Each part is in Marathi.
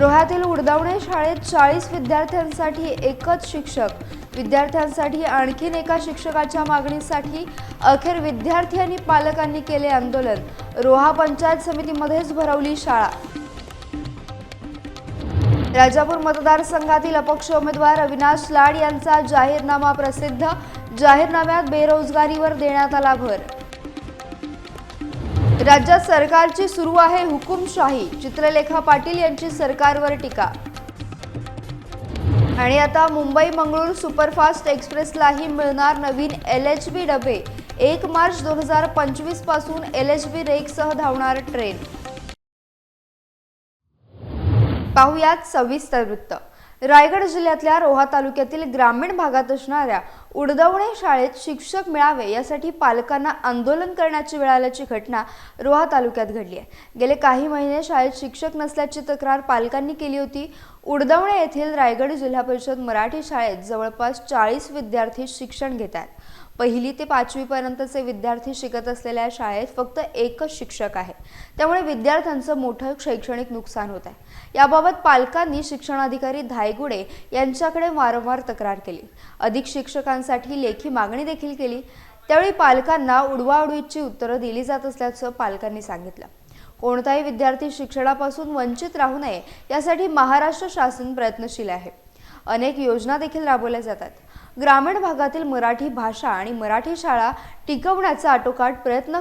रोह्यातील उडदावणे शाळेत चाळीस विद्यार्थ्यांसाठी एकच शिक्षक. विद्यार्थ्यांसाठी आणखीन एका शिक्षकाच्या मागणीसाठी अखेर विद्यार्थी आणि पालकांनी केले आंदोलन. रोहा पंचायत समितीमध्येच भरवली शाळा. राजापूर मतदारसंघातील अपक्ष उमेदवार अविनाश लाड यांचा जाहीरनामा प्रसिद्ध. जाहीरनाम्यात बेरोजगारीवर देण्यात आला भर. राज्यात सरकारची सुरू आहे हुकुमशाही. चित्रलेखा पाटील यांची सरकारवर टीका. आणि आता मुंबई मंगळूर सुपरफास्ट एक्सप्रेसलाही मिळणार नवीन एल एच बी डबे. एक मार्च दोन हजार पंचवीसपासून एल एच बी रेकसह धावणार ट्रेन. पाहुयात सविस्तर वृत्त. रायगड जिल्ह्यातल्या रोहा तालुक्यातील ग्रामीण भागात असणाऱ्या उडदवणे शाळेत शिक्षक मिळावे यासाठी पालकांना आंदोलन करण्याची वेळ आल्याची घटना रोहा तालुक्यात घडली आहे. गेले काही महिने शाळेत शिक्षक नसल्याची तक्रार पालकांनी केली होती. उडदवणे येथील रायगड जिल्हा परिषद मराठी शाळेत जवळपास चाळीस विद्यार्थी शिक्षण घेत आहेत. पहिली ते पाचवीपर्यंतचे विद्यार्थी शिकत असलेल्या शाळेत फक्त एकच शिक्षक आहे. त्यामुळे विद्यार्थ्यांचं मोठं शैक्षणिक नुकसान होत आहे. याबाबत पालकांनी शिक्षणाधिकारी धायगुडे यांच्याकडे वारंवार तक्रार केली. अधिक शिक्षकांसाठी लेखी मागणी देखील केली. त्यावेळी पालकांना उडवाउडवीची उत्तरं दिली जात असल्याचं पालकांनी सांगितलं. कोणताही विद्यार्थी शिक्षणापासून वंचित राहू नये यासाठी महाराष्ट्र शासन प्रयत्नशील आहे. अनेक योजना देखील राबवल्या जातात. ग्रामीण भागातील मराठी भाषा आणि मराठी शाळा टिकवण्याचा आटोकाट प्रयत्न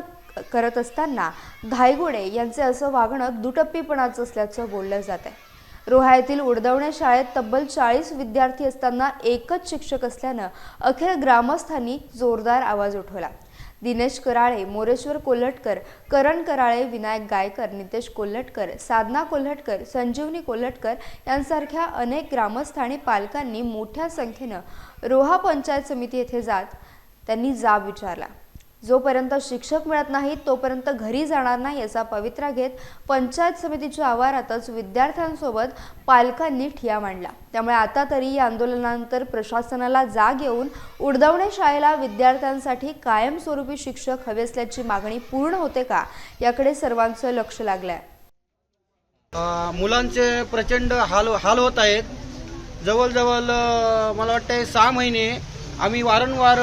करत असताना धायगुडे यांचे असं वागणं दुटप्पीपणाचं असल्याचं बोललं जात आहे रोहा येथील उडदवणे शाळेत तब्बल चाळीस विद्यार्थी असताना एकच शिक्षक असल्यानं अखेर ग्रामस्थांनी जोरदार आवाज उठवला. दिनेश कराळे मोरेश्वर कोल्हटकर करण कराळे विनायक गायकर नितेश कोल्हटकर साधना कोल्हटकर संजीवनी कोल्हटकर यांसारख्या अनेक ग्रामस्थ आणि पालकांनी मोठ्या संख्येनं रोहा पंचायत समिती येथे जात त्यांनी जाब विचारला. जोपर्यंत शिक्षक मिळत नाहीत तोपर्यंत घरी जाणार नाही याचा पवित्रा घेत पंचायत समितीच्या आवारातच विद्यार्थ्यांसोबत पालकांनी ठिया मांडला. त्यामुळे आता तरी या आंदोलनानंतर प्रशासनाला जाग येऊन उडदवणे शाळेला विद्यार्थ्यांसाठी कायमस्वरूपी शिक्षक हवे असल्याची मागणी पूर्ण होते का याकडे सर्वांचं लक्ष लागलंय. आहे मुलांचे प्रचंड हाल हाल होत आहेत. जवळजवळ मला वाटतं सहा महिने आम्ही वारंवार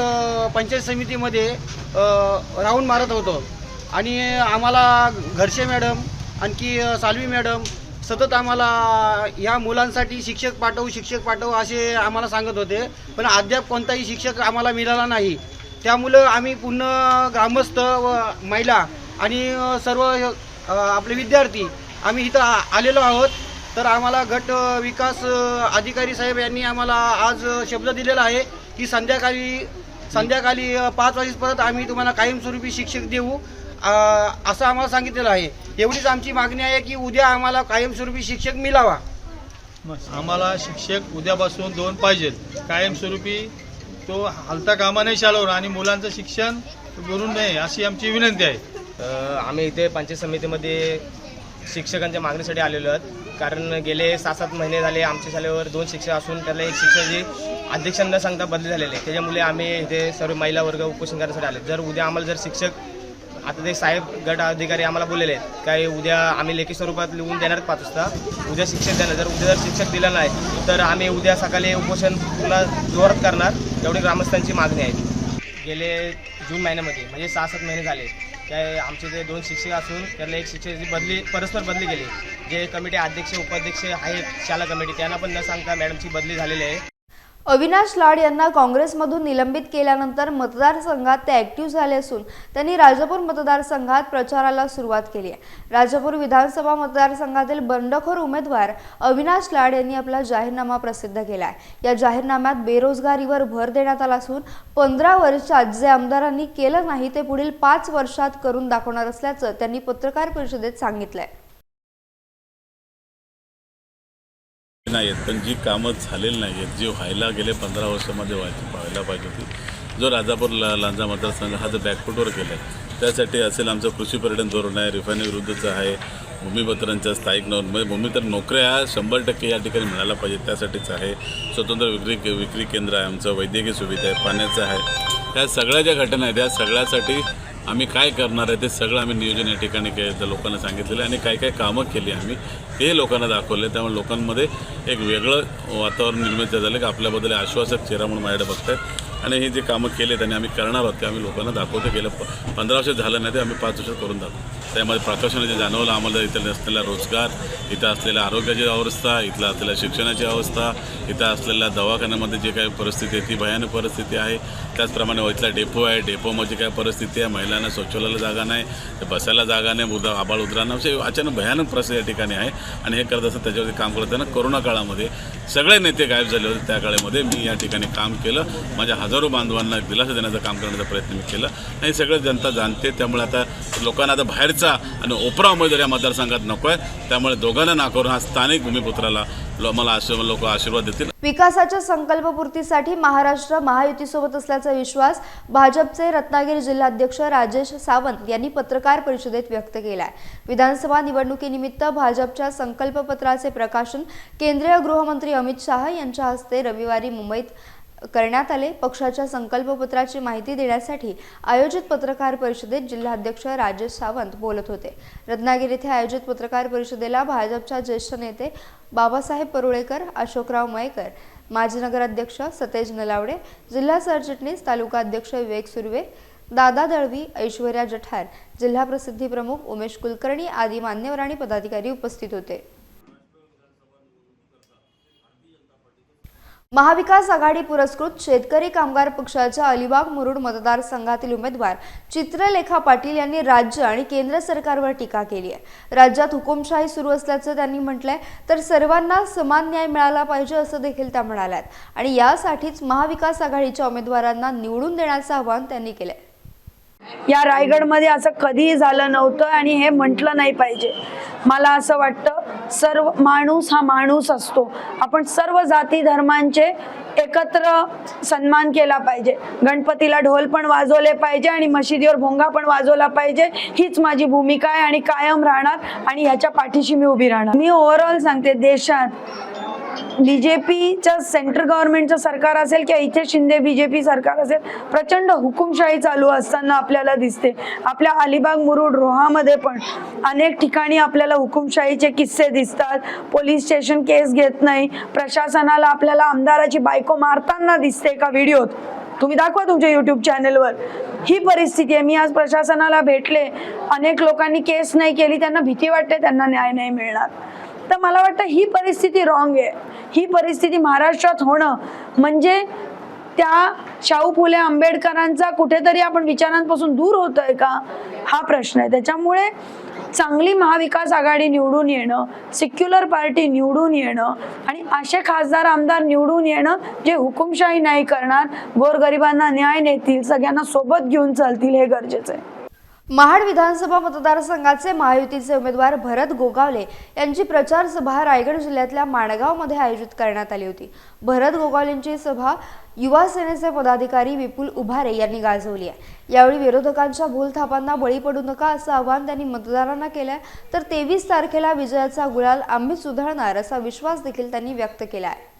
पंचायत समितीमध्ये राऊंड मारत होतो. आणि आम्हाला घरचे मॅडम आणखी सालवी साल्वी मॅडम सतत आम्हाला या मुलांसाठी शिक्षक पाठवू शिक्षक पाठवू असे आम्हाला सांगत होते. पण अद्याप कोणताही शिक्षक आम्हाला मिळाला नाही. त्यामुळं आम्ही पुन्हा ग्रामस्थ व महिला आणि सर्व आपले विद्यार्थी आम्ही इथं आ- आलेलो आहोत. तर आम्हाला गट विकास अधिकारी साहेब यांनी आम्हाला आज शब्द दिलेला आहे. की संध्याकाळी संध्याकाळी पाच वाजेपर्यंत आम्ही तुम्हाला कायमस्वरूपी शिक्षक देऊ. असं आम्हाला सांगितलेलं आहे. एवढीच आमची मागणी आहे की उद्या आम्हाला कायमस्वरूपी शिक्षक मिळावा. आम्हाला शिक्षक उद्यापासून दोन पाहिजे. कायमस्वरूपी तो हलता कामा नाही शाळेवर आणि मुलांचं शिक्षण करून नये अशी आमची विनंती आहे. आम्ही इथे पंचायत समितीमध्ये शिक्षकांच्या मागणीसाठी आलेलो आहोत. कारण गेले सहा सात महिने झाले आमच्या शाळेवर दोन शिक्षक असून त्याला एक शिक्षकाची अध्यक्ष न सांगता बदली झालेले आहे. त्याच्यामुळे आम्ही इथे सर्व महिला वर्ग उपोषण करण्यासाठी आले जर उद्या आम्हाला जर शिक्षक आता ते साहेब गट अधिकारी आम्हाला बोललेले आहेत काय उद्या आम्ही लेखी स्वरूपात लिहून देणार पाच वाजता? उद्या शिक्षक देणार. जर उद्या जर शिक्षक दिला नाही तर आम्ही उद्या सकाळी उपोषण पुन्हा जोरात करणार एवढी ग्रामस्थांची मागणी आहे. गेले जून महिन्यामध्ये म्हणजे सहा सात महिने झाले. काय आमचे जे दोन शिक्षक असून त्यांना एक शिक्षकाची बदली परस्पर बदली केली. जे कमिटी अध्यक्ष उपाध्यक्ष आहेत शाळा कमिटी त्यांना पण न सांगता मॅडमची बदली झालेली आहे. अविनाश लाड यांना काँग्रेसमधून निलंबित केल्यानंतर मतदारसंघात ते ॲक्टिव्ह झाले असून त्यांनी राजापूर मतदारसंघात प्रचाराला सुरुवात केली आहे. राजापूर विधानसभा मतदारसंघातील बंडखोर उमेदवार अविनाश लाड यांनी आपला जाहीरनामा प्रसिद्ध केला आहे. या जाहीरनाम्यात बेरोजगारीवर भर देण्यात आला असून पंधरा वर्षात जे आमदारांनी केलं नाही ते पुढील पाच वर्षात करून दाखवणार असल्याचं त्यांनी पत्रकार परिषदेत सांगितलं आहे नाही आहेत पण जी कामं झालेली नाही आहेत जी व्हायला गेले पंधरा वर्षामध्ये व्हायची व्हायला पाहिजे होती. जो राजापूर ला लांजा मतदारसंघ हा जो बॅकफुटवर गेला आहे त्यासाठी असेल आमचं कृषी पर्यटन धोरण आहे रिफायनरी विरुद्धचं आहे भूमिपत्रांच्या स्थायिक नोंद म्हणजे भूमितर नोकऱ्या शंभर टक्के या ठिकाणी मिळायला पाहिजे त्यासाठीच आहे. स्वतंत्र विक्री विक्री केंद्र आहे आमचं वैद्यकीय सुविधा आहे पाण्याचं आहे. त्या सगळ्या ज्या घटना आहेत त्या सगळ्यासाठी आम्ही काय करणार आहे ते सगळं आम्ही नियोजन या ठिकाणी केलं लोकांना सांगितलेलं आहे आणि काय काय कामं केली आम्ही ते लोकांना दाखवले त्यामुळे लोकांमध्ये एक वेगळं वातावरण निर्मित झालं की आपल्याबद्दल आश्वासक चेहरा म्हणून माझ्याकडे बघतायत. आणि हे जे कामं केले त्यांनी आम्ही करणार आहोत ते आम्ही लोकांना दाखवतो. गेलं प पंधरा वर्ष झालं नाही ते आम्ही पाच वर्षात करून दाखवतो त्यामध्ये प्रकाशनाने जे जाणवलं आम्हाला इथं असलेला रोजगार इथं असलेल्या आरोग्याची अवस्था इथलं असलेल्या शिक्षणाची अवस्था इथं असलेल्या दवाखान्यामध्ये जे काही परिस्थिती आहे ती भयानक परिस्थिती आहे. त्याचप्रमाणे इथला डेपो आहे. डेपोमध्ये काय परिस्थिती आहे महिलांना शौचालयाला जागा नाही तर बसायला जागा नाही उदा आबाळ उदरांना. असे अचानक भयानक परिस्थिती या ठिकाणी आहे. आणि हे करत असताना त्याच्यावरती काम करत असताना कोरोना काळामध्ये सगळे नेते गायब झाले होते. त्या काळामध्ये मी या ठिकाणी काम केलं. माझ्या हजार बांधवांना दिलासा देण्याचं काम करण्याचा प्रयत्न मी केला. आणि सगळं जनता जाणते त्यामुळे आता लोकांना आता बाहेरचा आणि ओपरा उमेदवार या मतदारसंघात नको आहे. त्यामुळे दोघांना नाकारून हा स्थानिक भूमिपुत्राला मला आशीर्वाद लोक आशीर्वाद देतील. विकासाच्या संकल्पपूर्तीसाठी महाराष्ट्र महायुतीसोबत असल्याचा विश्वास भाजपचे रत्नागिरी जिल्हाध्यक्ष राजेश सावंत यांनी पत्रकार परिषदेत व्यक्त केला आहे विधानसभा निवडणुकीनिमित्त भाजपच्या संकल्पपत्राचे प्रकाशन केंद्रीय गृहमंत्री अमित शहा यांच्या हस्ते रविवारी मुंबईत करण्यात आले. पक्षाच्या संकल्पपत्राची माहिती देण्यासाठी आयोजित पत्रकार परिषदेत जिल्हाध्यक्ष राजेश सावंत बोलत होते. रत्नागिरी येथे आयोजित पत्रकार परिषदेला भाजपच्या ज्येष्ठ नेते बाबासाहेब परुळेकर अशोकराव मयेकर माजी नगराध्यक्ष सतेज नलावडे जिल्हा सरचिटणीस तालुका अध्यक्ष विवेक सुर्वे दादा दळवी ऐश्वर्या जठार जिल्हा प्रसिद्धी प्रमुख उमेश कुलकर्णी आदी मान्यवर आणि पदाधिकारी उपस्थित होते. महाविकास आघाडी पुरस्कृत शेतकरी कामगार पक्षाच्या अलिबाग मुरुड मतदारसंघातील उमेदवार चित्रलेखा पाटील यांनी राज्य आणि केंद्र सरकारवर टीका केली आहे. राज्यात हुकुमशाही सुरू असल्याचं त्यांनी म्हटलंय तर सर्वांना समान न्याय मिळाला पाहिजे असं देखील त्या म्हणाल्यात. आणि यासाठीच महाविकास आघाडीच्या उमेदवारांना निवडून देण्याचं आवाहन त्यांनी केलंय. या रायगडमध्ये असं कधीही झालं नव्हतं आणि हे म्हटलं नाही पाहिजे. मला असं वाटतं सर्व माणूस हा माणूस असतो. आपण सर्व जाती धर्मांचे एकत्र सन्मान केला पाहिजे. गणपतीला ढोल पण वाजवले पाहिजे आणि मशिदीवर भोंगा पण वाजवला पाहिजे. हीच माझी भूमिका आहे आणि कायम राहणार आणि ह्याच्या पाठीशी मी उभी राहणार. मी ओव्हरऑल सांगते देशात बीजेपीचं सेंट्रल गव्हर्नमेंटचं सरकार असेल किंवा इथे शिंदे बीजेपी सरकार असेल प्रचंड हुकुमशाही चालू असताना आपल्याला दिसते. आपल्या अलिबाग मुरुड रोहामध्ये पण अनेक ठिकाणी आपल्याला हुकुमशाहीचे किस्से दिसतात. पोलीस स्टेशन केस घेत नाही. प्रशासनाला आपल्याला आमदाराची बायको मारताना दिसते एका व्हिडिओत. तुम्ही दाखवा तुमच्या युट्यूब चॅनलवर ही परिस्थिती आहे. मी आज प्रशासनाला भेटले. अनेक लोकांनी केस नाही केली. त्यांना भीती वाटते. त्यांना न्याय नाही मिळणार. तर मला वाटतं ही परिस्थिती रॉंग आहे. ही परिस्थिती महाराष्ट्रात होणं म्हणजे त्या शाहू फुले आंबेडकरांचा कुठेतरी आपण विचारांपासून दूर होतोय का? हा प्रश्न आहे. त्याच्यामुळे चांगली महाविकास आघाडी निवडून येणं सिक्युलर पार्टी निवडून येणं आणि असे खासदार आमदार निवडून येणं जे हुकुमशाही नाही करणार गोरगरिबांना न्याय नेतील सगळ्यांना सोबत घेऊन चालतील हे गरजेचं आहे. महाड विधानसभा मतदारसंघाचे महायुतीचे उमेदवार भरत गोगावले यांची प्रचार सभा रायगड जिल्ह्यातल्या माणगावमध्ये आयोजित करण्यात आली होती. भरत गोगावलेंची सभा युवा सेनेचे पदाधिकारी विपुल उभारे यांनी गाजवली आहे. यावेळी विरोधकांच्या भूलथापांना बळी पडू नका असं आवाहन त्यांनी मतदारांना केलंय. तर तेवीस तारखेला विजयाचा गुलाल आम्ही सुधारणार असा विश्वास देखील त्यांनी व्यक्त केला आहे.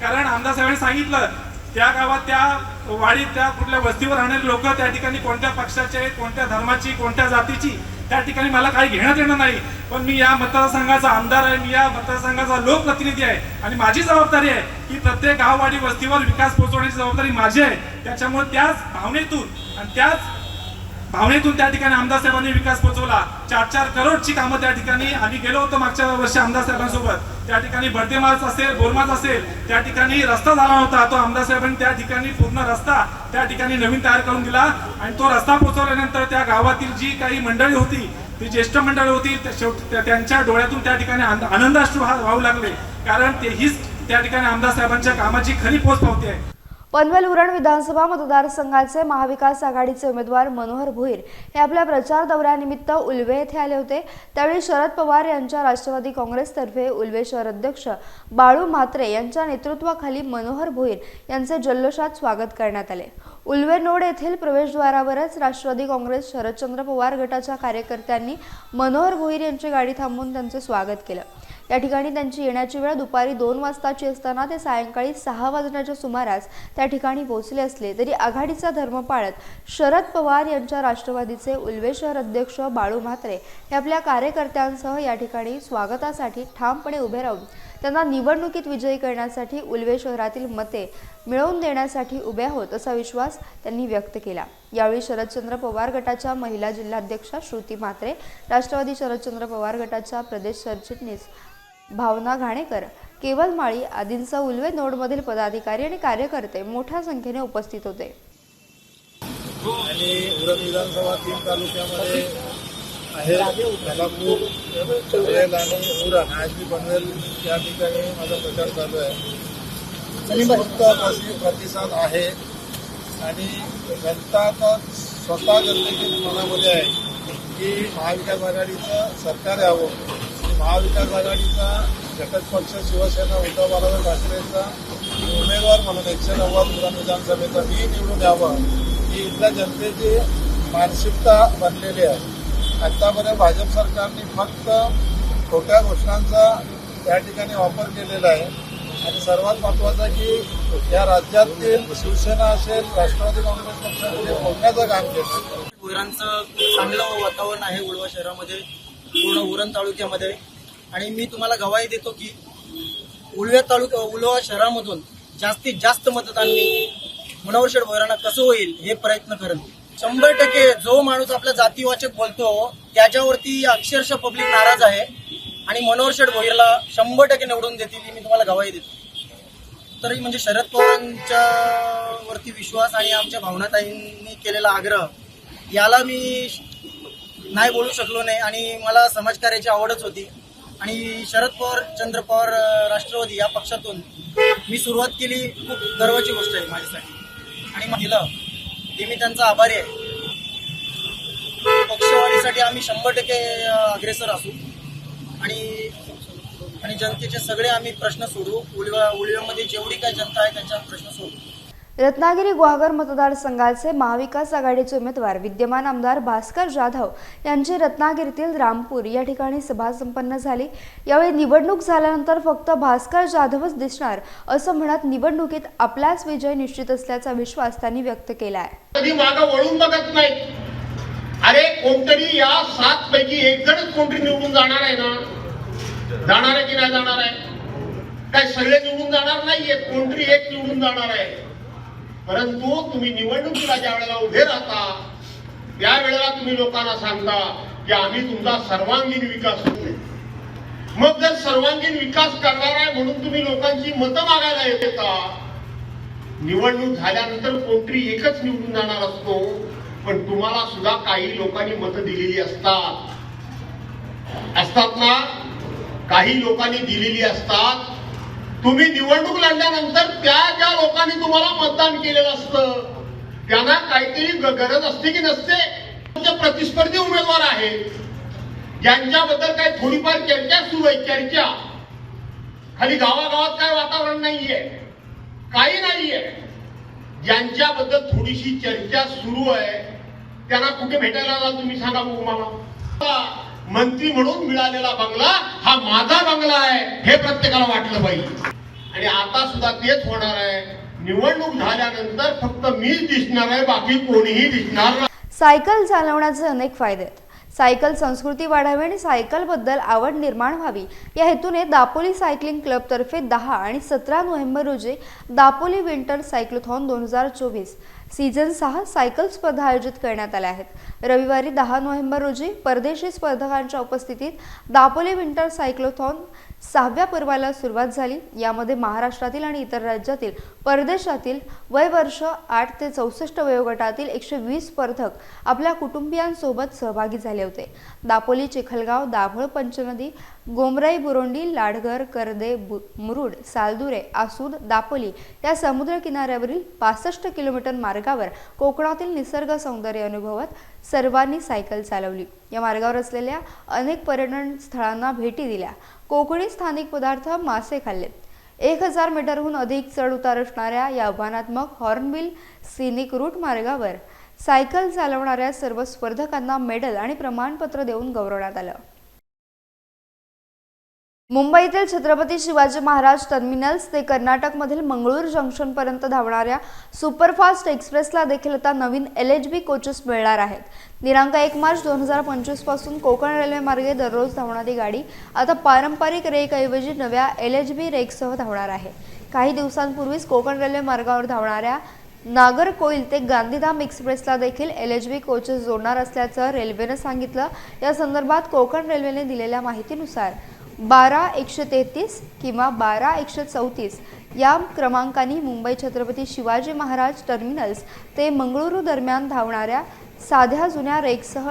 कारण आमदार साहेबांनी सांगितलं त्या गावात त्या वाडीत त्या कुठल्या वस्तीवर राहणारे लोक त्या ठिकाणी कोणत्या पक्षाचे आहेत कोणत्या धर्माची कोणत्या जातीची त्या ठिकाणी मला काही घेण्यात येणार नाही. पण मी या मतदारसंघाचा आमदार आहे मी या मतदारसंघाचा लोकप्रतिनिधी आहे आणि माझी जबाबदारी आहे की प्रत्येक गाववाडी वस्तीवर विकास पोहोचवण्याची जबाबदारी माझी आहे. त्याच्यामुळे त्याच भावनेतून आणि त्याच भावनेतून त्या ठिकाणी आमदार साहेबांनी विकास पोहोचवला चार चार करोडची कामं त्या ठिकाणी आम्ही गेलो होतो मागच्या वर्षी आमदार साहेबांसोबत. त्या ठिकाणी बर्देमास असेल बोरमाच असेल त्या ठिकाणी रस्ता झाला होता. तो आमदार साहेबांनी त्या ठिकाणी पूर्ण रस्ता त्या ठिकाणी नवीन तयार करून दिला आणि तो रस्ता पोहोचवल्यानंतर त्या गावातील जी काही मंडळी होती ती ज्येष्ठ मंडळी होती त्यांच्या डोळ्यातून त्या ठिकाणी आनंदाश्रू वाहू लागले. कारण ते हीच त्या ठिकाणी आमदार साहेबांच्या कामाची खरी पोच पावती. आहे पनवेल उरण विधानसभा मतदारसंघाचे महाविकास आघाडीचे उमेदवार मनोहर भोईर हे आपल्या प्रचार दौऱ्यानिमित्त उल्वे येथे आले होते. त्यावेळी शरद पवार यांच्या राष्ट्रवादी काँग्रेसतर्फे उल्वे शहर अध्यक्ष बाळू म्हात्रे यांच्या नेतृत्वाखाली मनोहर भोईर यांचे जल्लोषात स्वागत करण्यात आले. उल्वे नोड येथील प्रवेशद्वारावरच राष्ट्रवादी काँग्रेस शरदचंद्र पवार गटाच्या कार्यकर्त्यांनी मनोहर भोईर यांची गाडी थांबवून त्यांचे स्वागत केलं. या ठिकाणी त्यांची येण्याची वेळ दुपारी दोन वाजताची असताना ते सायंकाळी सहा वाजण्याच्या सुमारास त्या ठिकाणी पोहोचले असले तरी आघाडीचा धर्म पाळत शरद पवार यांच्या राष्ट्रवादीचे उल्वे शहर अध्यक्ष बाळू म्हात्रे हे आपल्या कार्यकर्त्यांसह या ठिकाणी स्वागतासाठी ठामपणे उभे राहून त्यांना निवडणुकीत विजयी करण्यासाठी उल्वे शहरातील मते मिळवून देण्यासाठी उभे आहोत असा विश्वास त्यांनी व्यक्त केला. यावेळी शरदचंद्र पवार गटाच्या महिला जिल्हाध्यक्षा श्रुती म्हात्रे राष्ट्रवादी शरदचंद्र पवार गटाच्या प्रदेश सरचिटणीस भावना घाणेकर केवल माळी आदींसह उल्वे नोडमधील पदाधिकारी आणि कार्यकर्ते मोठ्या संख्येने उपस्थित होते. आणि उरण विधानसभा तीन तालुक्यामध्ये आहे आणि उरण पनवेल या ठिकाणी माझा प्रचार चालू आहे. पॉझिटिव्ह प्रतिसाद आहे. आणि जनता आता स्वतः जनतेच्या मनामध्ये आहे की महाविकास आघाडीचं सरकार यावं. महाविकास आघाडीचा घटक पक्ष शिवसेना उद्धव बाळासाहेब ठाकरेंचा उमेदवार म्हणून एकशे नव्वद उरण विधानसभेचा मी निवडून यावं ही इथल्या जनतेची मानसिकता बनलेली आहे. आतापर्यंत भाजप सरकारने फक्त खोट्या घोषणांचा या ठिकाणी वापर केलेला आहे. आणि सर्वात महत्वाचं की या राज्यातील शिवसेना असेल राष्ट्रवादी काँग्रेस पक्ष फोडण्याचं काम केलं? उरांचं चांगलं वातावरण आहे उळवा शहरामध्ये पूर्ण उरण तालुक्यामध्ये. आणि मी तुम्हाला गवाही देतो की उलव्या तालुक्या उलवा शहरामधून जास्तीत जास्त मतदान मी मनोहर भोयरांना कसं होईल हे प्रयत्न करेन शंभर टक्के जो माणूस आपला जातीवाचक बोलतो त्याच्यावरती अक्षरशः पब्लिक नाराज आहे. आणि मनोहर शेठ भोईरला शंभर टक्के निवडून देतील ही मी तुम्हाला गवाही देतो. तरी म्हणजे शरद पवारांच्या वरती विश्वास आणि आमच्या भावनाताईंनी केलेला आग्रह याला मी नाही बोलू शकलो नाही. आणि मला समाजकार्याची आवडच होती. आणि शरद पवार चंद्र पवार राष्ट्रवादी या पक्षातून मी सुरुवात केली. खूप गर्वाची गोष्ट आहे माझ्यासाठी. आणि मग ते मी त्यांचा आभारी आहे. पक्षवाढीसाठी आम्ही शंभर टक्के अग्रेसर असू. आणि आणि जनतेचे सगळे आम्ही प्रश्न सोडवू उलव्या उलव्यामध्ये जेवढी काय जनता आहे त्यांच्या प्रश्न सोडवू रत्नागिरी गुहागर मतदारसंघाचे महाविकास आघाडीचे उमेदवार विद्यमान आमदार भास्कर जाधव यांची रत्नागिरीतील रामपूर या ठिकाणी सभा संपन्न झाली. यावेळी निवडणूक झाल्यानंतर फक्त भास्कर जाधवच दिसणार असं म्हणत निवडणुकीत आपलाच विजय निश्चित असल्याचा विश्वास त्यांनी व्यक्त केला आहे कधी मागं वळून बघत नाही. अरे कोणतरी या सात पैकी एक जणच कोणतरी निवडून जाणार आहे ना? जाणार आहे की नाही जाणार आहे? काय सगळे निवडून जाणार नाहीये कोणतरी एक निवडून जाणार आहे. परंतु तुम्ही निवडणुकीला ज्या वेळेला उभे राहता त्या वेळेला तुम्ही लोकांना सांगता की आम्ही तुमचा सर्वांगीण विकास करू. मग जर सर्वांगीण विकास करणार आहे म्हणून तुम्ही लोकांची मतं मागायला येता. निवडणूक झाल्यानंतर कोणतरी एकच निवडून जाणार असतो पण तुम्हाला सुद्धा काही लोकांनी मतं दिलेली असतात. असतात ना? काही लोकांनी दिलेली असतात. तुम्ही निवडणूक लढल्यानंतर त्या ज्या लोकांनी तुम्हाला मतदान केलेलं असतं. त्यांना काहीतरी गरज असते की नसते? प्रतिस्पर्धी उमेदवार आहेत. ज्यांच्याबद्दल काही थोडीफार चर्चा सुरू आहे चर्चा. खाली गावागावात काय वातावरण नाहीये. काही नाहीये. ज्यांच्याबद्दल थोडीशी चर्चा सुरू आहे. त्यांना कुठे भेटायला जाल तुम्ही सांगा बघू मला. मंत्री म्हणून मिळालेला बंगला हा माझा बंगला आहे हे प्रत्येकाला वाटलं पाहिजे. आणि आता सुद्धा तेच होणार आहे. निवडणूक झाल्यानंतर फक्त मीच दिसणार आहे बाकी कोणीही दिसणार नाही. सायकल चालवण्याचे अनेक फायदे आहेत. सायकल संस्कृती वाढावी आणि सायकलबद्दल आवड निर्माण व्हावी. या हेतूने दापोली सायकलिंग क्लबतर्फे दहा आणि सतरा नोव्हेंबर रोजी दापोली विंटर सायक्लोथॉन दोन हजार चोवीस सीझन सहा सायकल स्पर्धा आयोजित करण्यात आल्या आहेत. रविवारी दहा नोव्हेंबर रोजी परदेशी स्पर्धकांच्या उपस्थितीत दापोली विंटर सायक्लोथॉन सहाव्या पर्वाला सुरुवात झाली. यामध्ये महाराष्ट्रातील आणि इतर राज्यातील परदेशातील वय वर्ष आठ ते चौसष्ट वयोगटातील एकशे वीस स्पर्धक आपल्या कुटुंबियांसोबत सहभागी झाले होते. दापोली चिखलगाव दाभोळ पंचनदी गोमराई बुरोंडी लाडघर करदे बु मुरुड सालदुरे आसूद दापोली या समुद्र किनाऱ्यावरील पासष्ट किलोमीटर मार्गावर कोकणातील निसर्ग सौंदर्य अनुभवत सर्वांनी सायकल चालवली. या मार्गावर असलेल्या अनेक पर्यटन स्थळांना भेटी दिल्या. कोकणी स्थानिक पदार्थ मासे खाल्ले. एक हजार मीटरहून अधिक चढ उतार असणाऱ्या या आव्हानात्मक हॉर्नबिल सिनिक रूट मार्गावर सायकल चालवणाऱ्या सर्व स्पर्धकांना मेडल आणि प्रमाणपत्र देऊन गौरवण्यात आलं. मुंबईतील छत्रपती शिवाजी महाराज टर्मिनल्स ते कर्नाटकमधील मंगळूर जंक्शनपर्यंत धावणाऱ्या सुपरफास्ट एक्सप्रेसला देखील आता नवीन एल एच बी कोचेस मिळणार आहेत. दिनांक एक मार्च दोन हजार पंचवीसपासून कोकण रेल्वेमार्गे दररोज धावणारी गाडी आता पारंपरिक रेकऐवजी नव्या एल एच बी रेकसह धावणार आहे. काही दिवसांपूर्वीच कोकण रेल्वे मार्गावर धावणाऱ्या नागरकोईल ते गांधीधाम एक्सप्रेसला देखील एल एच बी कोचेस जोडणार असल्याचं रेल्वेनं सांगितलं. या संदर्भात कोकण रेल्वेने दिलेल्या माहितीनुसार बारा एकशे तेहतीस किंवा बारा एकशे चौतीस या क्रमांकांनी मुंबई छत्रपती शिवाजी महाराज टर्मिनल्स ते मंगळुरू दरम्यान धावणाऱ्या साध्या जुन्या रेकसह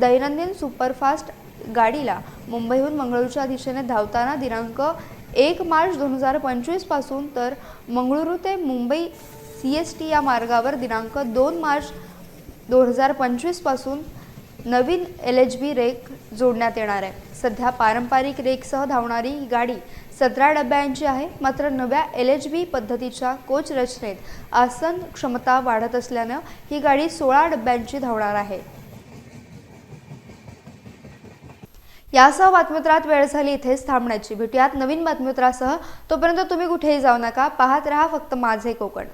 दैनंदिन सुपरफास्ट गाडीला मुंबईहून मंगळूरच्या दिशेने धावताना दिनांक एक मार्च दोन हजार पंचवीसपासून तर मंगळुरू ते मुंबई सी एस टी या मार्गावर दिनांक दोन मार्च दोन हजार पंचवीसपासून नवीन एल एच बी रेक जोडण्यात येणार आहे. सध्या पारंपरिक रेकसह धावणारी ही गाडी सतरा डब्यांची आहे मात्र नव्या एल एच बी पद्धतीच्या कोच रचनेत आसन क्षमता वाढत असल्यानं ही गाडी सोळा डब्यांची धावणार आहे. यासह बातमीत्रात वेळ झाली इथेच थांबण्याची. भेटूयात नवीन बातमीत्रासह तोपर्यंत तुम्ही कुठेही जाऊ नका. पाहत रहा फक्त माझे कोकण.